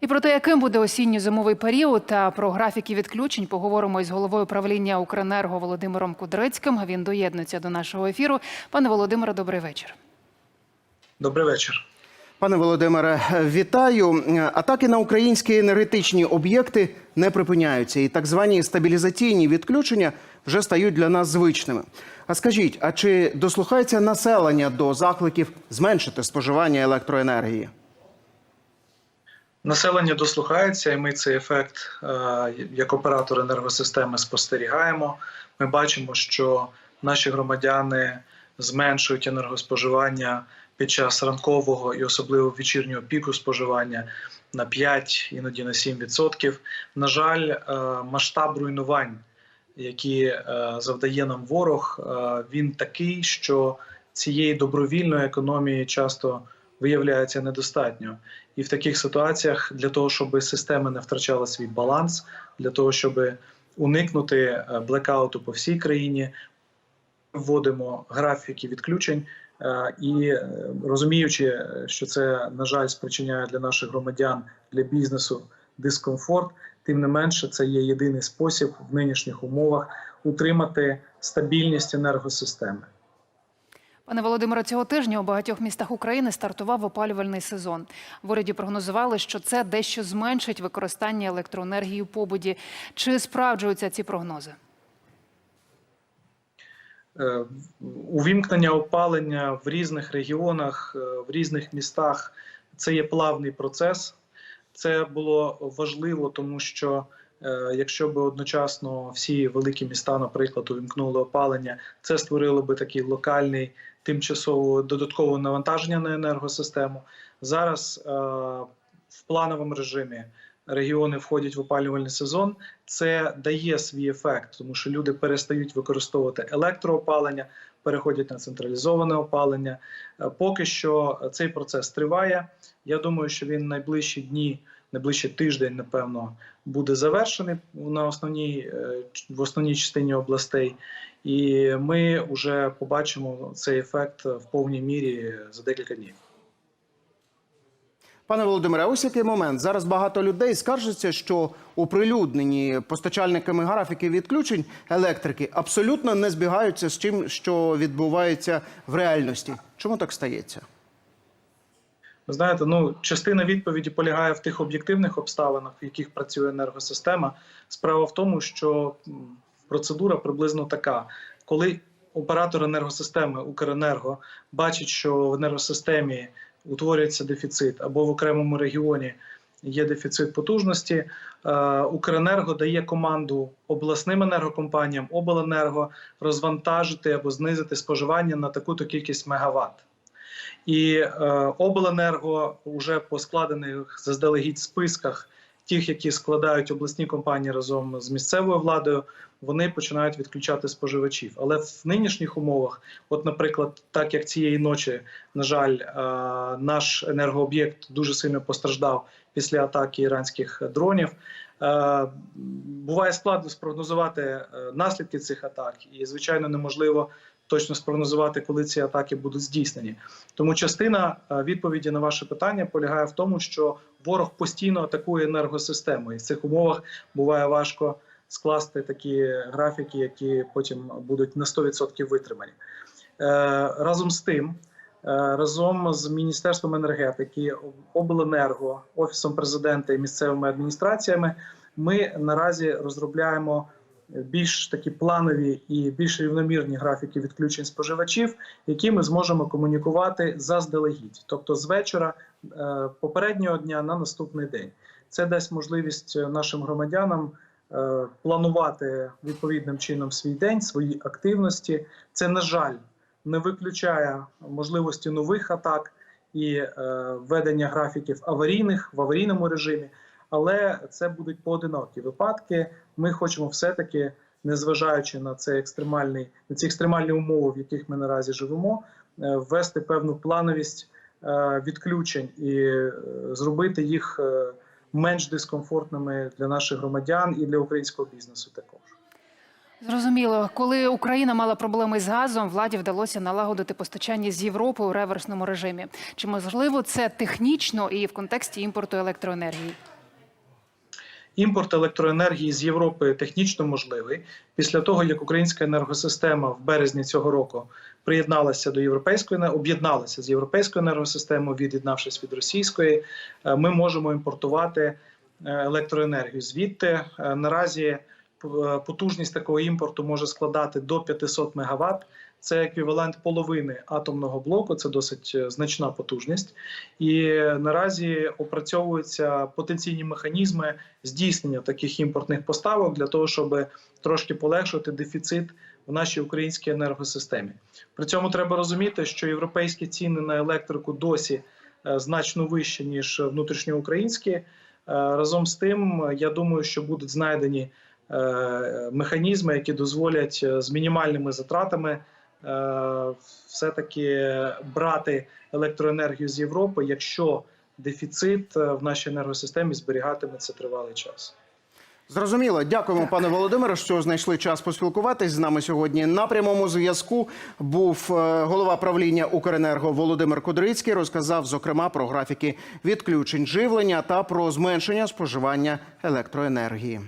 І про те, яким буде осінньо-зимовий період та про графіки відключень, поговоримо із головою правління Укренерго Володимиром Кудрицьким. Він доєднується до нашого ефіру. Пане Володимире, добрий вечір. Добрий вечір. Пане Володимире, вітаю. Атаки на українські енергетичні об'єкти не припиняються, і так звані стабілізаційні відключення вже стають для нас звичними. А скажіть, а чи дослухається населення до закликів зменшити споживання електроенергії? Населення дослухається, і ми цей ефект е, як оператор енергосистеми спостерігаємо. Ми бачимо, що наші громадяни зменшують енергоспоживання під час ранкового і особливо вечірнього піку споживання на 5, іноді на 7%. На жаль, е, масштаб руйнувань, які е, завдає нам ворог, він такий, що цієї добровільної економії часто виявляється недостатньо. І в таких ситуаціях для того, щоб система не втрачала свій баланс, для того, щоб уникнути е, блекауту по всій країні, вводимо графіки відключень. е, І е, розуміючи, що це на жаль спричиняє для наших громадян для бізнесу дискомфорт, тим не менше, це є єдиний спосіб в нинішніх умовах утримати стабільність енергосистеми. Пане Володимире, цього тижня у багатьох містах України стартував опалювальний сезон. В уряді прогнозували, що це дещо зменшить використання електроенергії у побуді. Чи справджуються ці прогнози? Е, увімкнення опалення в різних регіонах, е, в різних містах це є плавний процес. Це було важливо, тому що якщо б одночасно всі великі міста, наприклад, увімкнули опалення, це створило би такий локальний тимчасово додаткове навантаження на енергосистему. Зараз е, в плановому режимі регіони входять в опалювальний сезон. Це дає свій ефект, тому що люди перестають використовувати електроопалення, переходять на централізоване опалення. Е, Поки що цей процес триває. Я думаю, що він найближчі дні, найближчий тиждень, напевно, буде завершений на основній е, в основній частині областей, і ми вже побачимо цей ефект в повній мірі за декілька днів. Пане Володимире, ось який момент. Зараз багато людей скаржаться, що оприлюднені постачальниками графіки відключень електрики абсолютно не збігаються з тим, що відбувається в реальності. Чому так стається? Знаєте, ну частина відповіді полягає в тих об'єктивних обставинах, в яких працює енергосистема. Справа в тому, що процедура приблизно така: коли оператор енергосистеми Укренерго бачить, що в енергосистемі утворюється дефіцит або в окремому регіоні є дефіцит потужності, е, Укренерго дає команду обласним енергокомпаніям, обленерго розвантажити або знизити споживання на таку-то кількість мегаватт. І е, обленерго вже по складених заздалегідь списках тих, які складають обласні компанії разом з місцевою владою, вони починають відключати споживачів. Але в нинішніх умовах, от, наприклад, так як цієї ночі, на жаль, е, наш енергооб'єкт дуже сильно постраждав після атаки іранських дронів. Е, Буває складно спрогнозувати е, наслідки цих атак, і звичайно неможливо точно спрогнозувати, коли ці атаки будуть здійснені. Тому частина е, відповіді на ваше питання полягає в тому, що ворог постійно атакує енергосистему, і в цих умовах буває важко скласти такі графіки, які потім будуть на 100% витримані. Е, Разом з тим. е, Разом з міністерством енергетики, обленерго, офісом президента і місцевими адміністраціями ми наразі розробляємо більш такі планові і більш рівномірні графіки відключень споживачів, які ми зможемо комунікувати заздалегідь, тобто з вечора е, попереднього дня на наступний день. Це дасть можливість нашим громадянам е, планувати відповідним чином свій день, свої активності. Це на жаль не виключає можливості нових атак і е, введення графіків аварійних в аварійному режимі. Але це будуть поодинокі випадки. Ми хочемо все-таки, незважаючи на це екстремальний на ці екстремальні умови, в яких ми наразі живемо, е, ввести певну плановість е, відключень і е, зробити їх менш дискомфортними для наших громадян і для українського бізнесу. Також Зрозуміло, коли Україна мала проблеми з газом, владі вдалося налагодити постачання з Європи у реверсному режимі. Чи можливо це технічно і в контексті імпорту електроенергії? Імпорт електроенергії з Європи технічно можливий. Після того, як українська енергосистема в березні цього року приєдналася до європейської об'єдналася з європейською енергосистемою, від'єднавшись від російської, е, ми можемо імпортувати е, електроенергію. Звідти е, наразі потужність такого імпорту може складати до 500 МВт. Це еквівалент половини атомного блоку, це досить е, значна потужність. І е, наразі опрацьовуються потенційні механізми здійснення таких імпортних поставок для того, щоб трошки полегшити дефіцит в нашій українській енергосистемі. При цьому треба розуміти, що європейські ціни на електрику досі е, значно вищі ніж внутрішньоукраїнські. Е, Разом з тим, е, я думаю, що будуть знайдені е, механізми, які дозволять е, з мінімальними затратами е, все-таки брати електроенергію з Європи, якщо дефіцит е, в нашій енергосистемі зберігатиметься тривалий час. Зрозуміло, дякуємо, пане Володимире, що знайшли час поспілкуватись з нами сьогодні. На прямому зв'язку був е, голова правління Укренерго Володимир Кудрицький. Розказав зокрема про графіки відключень живлення та про зменшення споживання електроенергії.